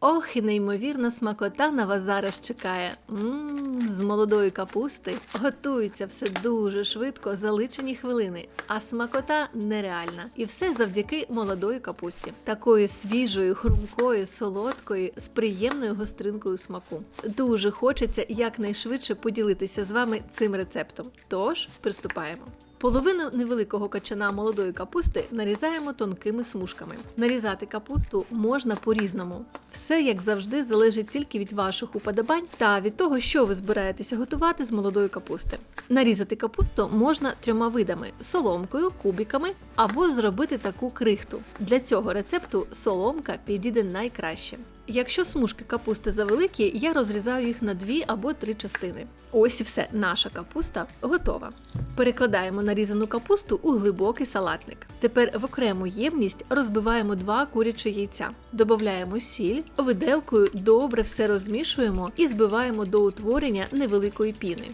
Ох, і неймовірна смакота на вас зараз чекає. Мм, з молодої капусти готується все дуже швидко за личені хвилини, а смакота нереальна. І все завдяки молодої капусті, такої свіжої, хрумкої, солодкої, з приємною гостринкою смаку. Дуже хочеться якнайшвидше поділитися з вами цим рецептом. Тож приступаємо. Половину невеликого качана молодої капусти нарізаємо тонкими смужками. Нарізати капусту можна по-різному. Все, як завжди, залежить тільки від ваших уподобань та від того, що ви збираєтеся готувати з молодої капусти. Нарізати капусту можна трьома видами: соломкою, кубиками або зробити таку крихту. Для цього рецепту соломка підійде найкраще. Якщо смужки капусти завеликі, я розрізаю їх на дві або три частини. Ось і все, наша капуста готова. Перекладаємо нарізану капусту у глибокий салатник. Тепер в окрему ємність розбиваємо два курячі яйця, додаємо сіль, виделкою добре все розмішуємо і збиваємо до утворення невеликої піни.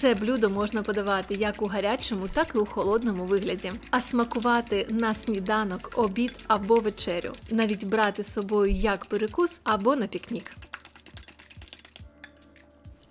Це блюдо можна подавати як у гарячому, так і у холодному вигляді, а смакувати на сніданок, обід або вечерю, навіть брати з собою як перекус або на пікнік.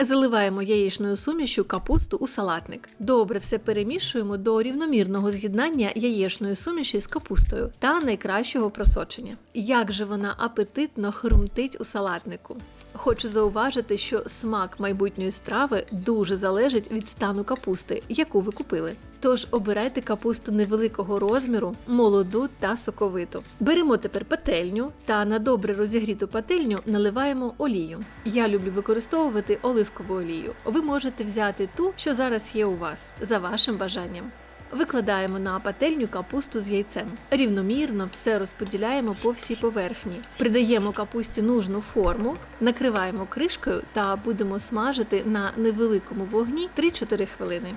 Заливаємо яєчною сумішю капусту у салатник. Добре все перемішуємо до рівномірного з'єднання яєчної суміші з капустою та найкращого просочення. Як же вона апетитно хрумтить у салатнику. Хочу зауважити, що смак майбутньої страви дуже залежить від стану капусти, яку ви купили. Тож обирайте капусту невеликого розміру, молоду та соковиту. Беремо тепер пательню та на добре розігріту пательню наливаємо олію. Я люблю використовувати оливкову олію. Ви можете взяти ту, що зараз є у вас, за вашим бажанням. Викладаємо на пательню капусту з яйцем. Рівномірно все розподіляємо по всій поверхні. Придаємо капусті нужну форму, накриваємо кришкою та будемо смажити на невеликому вогні 3-4 хвилини.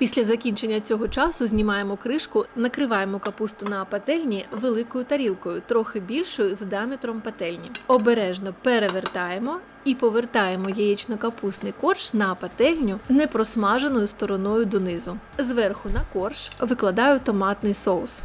Після закінчення цього часу знімаємо кришку, накриваємо капусту на пательні великою тарілкою, трохи більшою за діаметром пательні. Обережно перевертаємо і повертаємо яєчно-капустний корж на пательню непросмаженою стороною донизу. Зверху на корж викладаю томатний соус.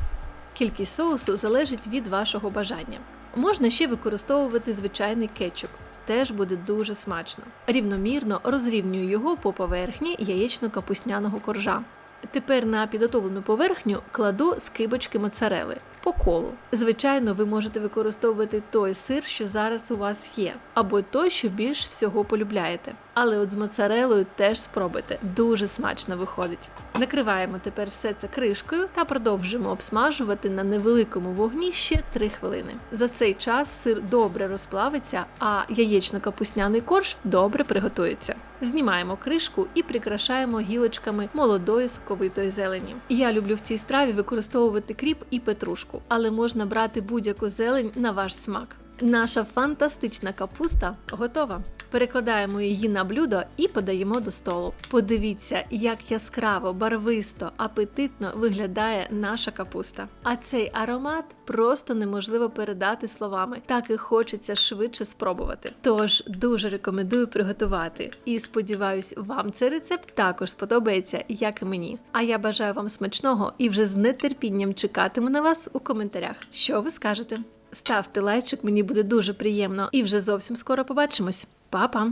Кількість соусу залежить від вашого бажання. Можна ще використовувати звичайний кетчуп. Теж буде дуже смачно. Рівномірно розрівнюю його по поверхні яєчно-капусняного коржа. Тепер на підготовлену поверхню кладу скибочки моцарели по колу. Звичайно, ви можете використовувати той сир, що зараз у вас є, або той, що більш всього полюбляєте. Але от з моцарелою теж спробуйте. Дуже смачно виходить. Накриваємо тепер все це кришкою та продовжуємо обсмажувати на невеликому вогні ще 3 хвилини. За цей час сир добре розплавиться, а яєчно-капусняний корж добре приготується. Знімаємо кришку і прикрашаємо гілочками молодої соковитої зелені. Я люблю в цій страві використовувати кріп і петрушку, але можна брати будь-яку зелень на ваш смак. Наша фантастична капуста готова. Перекладаємо її на блюдо і подаємо до столу. Подивіться, як яскраво, барвисто, апетитно виглядає наша капуста. А цей аромат просто неможливо передати словами. Так і хочеться швидше спробувати. Тож дуже рекомендую приготувати. І сподіваюсь, вам цей рецепт також сподобається, як і мені. А я бажаю вам смачного і вже з нетерпінням чекатиму на вас у коментарях. Що ви скажете? Ставте лайчик, мені буде дуже приємно, і вже зовсім скоро побачимось. Па-па!